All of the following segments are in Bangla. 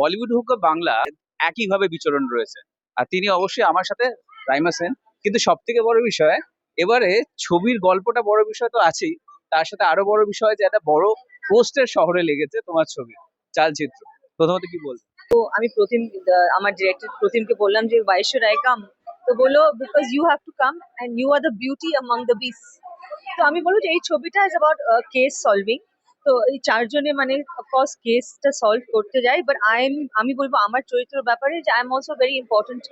বলিউড হোক বাংলা, একইভাবে বিচরণ রয়েছে। আর তিনি অবশ্যই আমার সাথে রাইমা সেন কিন্তু সব থেকে বড় বিষয়, এবারে ছবির গল্পটা বড় বিষয় তো আছেই। তার সাথে আরও বড় বিষয় যে একটা বড় পোস্টার শহরে লেগেছে তোমার ছবি, চালচিত্র। প্রথমত কি বলব? তো আমি প্রতিম আমার ডিরেক্টর প্রতিমকে বললাম যে, why রায় কাম তো বলল because you have to come and you are the beauty among the beasts তো আমি বলব যে, এই ছবিটা ইজ অ্যাবাউট কেস সলভিং তো এই চারজনে মানে অফকোর্স কেসটা সলভ করতে যায় বাট আই এম আমি বলব আমার চরিত্রের ব্যাপারে যে I am also very important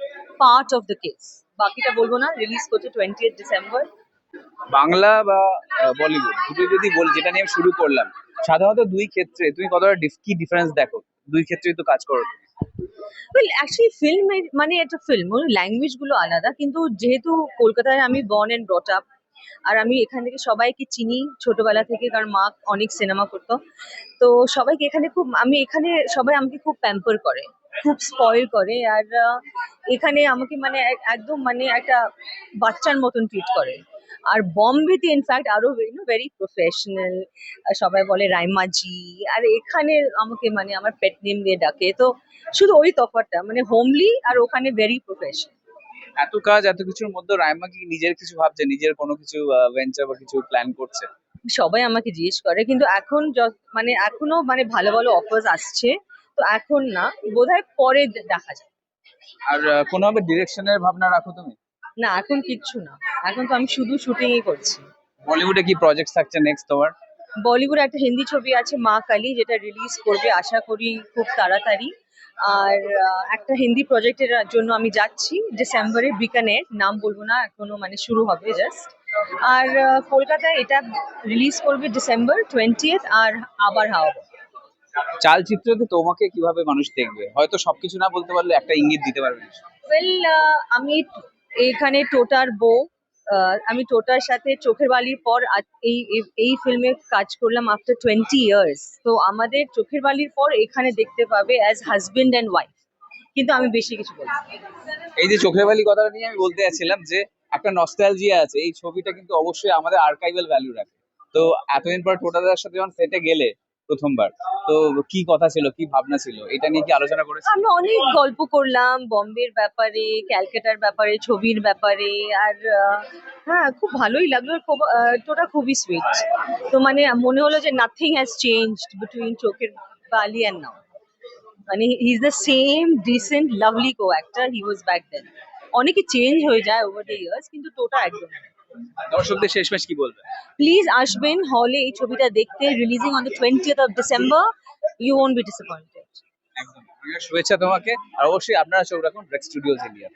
part of the case বাকিটা বলব না রিলিজ করছে টোয়েন্টি এইট ডিসেম্বর বাংলা বা বলিউড দুটো যদি বল যেটা নিয়ে আমি শুরু করলাম সাধারণত দুই ক্ষেত্রে তুমি কতটা কি ডিফারেন্স দেখো? দুই ক্ষেত্রেই তো কাজ করো। ওয়েল অ্যাকচুয়ালি ফিল্ম মানে একটা ফিল্ম ল্যাঙ্গুয়েজগুলো আলাদা কিন্তু যেহেতু কলকাতায় আমি বর্ন অ্যান্ড ব্রট আপ আর আমি এখান থেকে সবাইকে চিনি ছোটবেলা থেকে, কারণ মা অনেক সিনেমা করতো। তো সবাইকে এখানে খুব, আমি এখানে সবাই আমাকে খুব প্যাম্পার করে, খুব স্পয়েল করে। আর এখানে আমাকে মানে একদম মানে একটা বাচ্চার মতন ট্রিট করে। আর বম্বেতে ইনফ্যাক্ট আরও ভেরি প্রফেশনাল সবাই বলে রাইমাজি আর এখানে আমাকে মানে আমার পেট নেম দিয়ে ডাকে। তো শুধু ওই তফাৎটা মানে হোমলি আর ওখানে ভেরি প্রফেশনাল এত কাজ এত কিছুর মধ্যে রাইমা কি নিজের কিছু ভাবছে? নিজের কোনো কিছু ভেঞ্চার বা কিছু প্ল্যান করছে? সবাই আমাকে জিজ্ঞেস করে কিন্তু এখন মানে এখনও মানে ভালো ভালো অফার্স আসছে তো এখন না বোধহয় পরে দেখা যায় আর কোনোভাবে ডিরেকশনের ভাবনা রাখো তুমি? না এখন কিচ্ছু না। এখন তো আমি শুধু শুটিংই করছি। বলিউডে কি প্রজেক্ট থাকছে নেক্সট তোমার? বলিউড একটা হিন্দি ছবি আছে মা কালী যেটা রিলিজ করবে আশা করি খুব তাড়াতাড়ি। আর একটা হিন্দি প্রজেক্টের জন্য আমি যাচ্ছি ডিসেম্বরে বিকানের নাম বলব না এখনও মানে শুরু হবে জাস্ট আর কলকাতায় এটা রিলিজ করবে ডিসেম্বর টোয়েন্টিয়েথ আর আবার হাওয়া চালচিত্রতে তোমাকে কীভাবে মানুষ দেখবে? হয়তো সবকিছু না বলতে পারলে একটা ইঙ্গিত দিতে পারবে। ওয়েল আমি এখানে টোটার বউ আমি টোটার সাথে চোখের বালির পর এই- এই ফিল্মে কাজ করলাম আফটার টোয়েন্টি ইয়ার্স তো আমাদের চোখের বালির পর এখানে দেখতে পাবে অ্যাজ হাজবেন্ড অ্যান্ড ওয়াইফ কিন্তু আমি বেশি কিছু বলব এই যে চোখের বালি কথাটা নিয়ে আমি বলতে যাচ্ছিলাম যে একটা নস্টালজিয়া আছে। এই ছবিটা কিন্তু অবশ্যই আমাদের আর্কাইভাল ভ্যালু রাখে। তো এতদিন পর টোটাদার সাথে যখন সেটে গেলে প্রথমবার। তো কি কথা ছিল, কি ভাবনা ছিল? এটা নিয়ে কি আলোচনা করেছ আমরা অনেক গল্প করলাম, বম্বের ব্যাপারে, ক্যালকাটার ব্যাপারে, ছবির ব্যাপারে, আর হ্যাঁ খুব ভালোই লাগল। টোটা খুবই সুইট তো মানে মনে হলো যে নাথিং হ্যাজ চেঞ্জড বিটুইন চোখের বালি অ্যান্ড নাও মানে he is the same decent lovely co actor he was back then অনেকে চেঞ্জ হয়ে যায় ওভার দ্য ইয়ার্স কিন্তু টোটা একদম দর্শকদের শেষ শেষমেশ কি বলবে প্লিজ আসবেন হলে এই ছবিটা দেখতে releasing on the twentieth of December you won't be disappointed একদম। শুভেচ্ছা তোমাকে। আর অবশ্যই আপনারা চোখ রাখুন ড্রেক স্টুডিওজ ইন্ডিয়া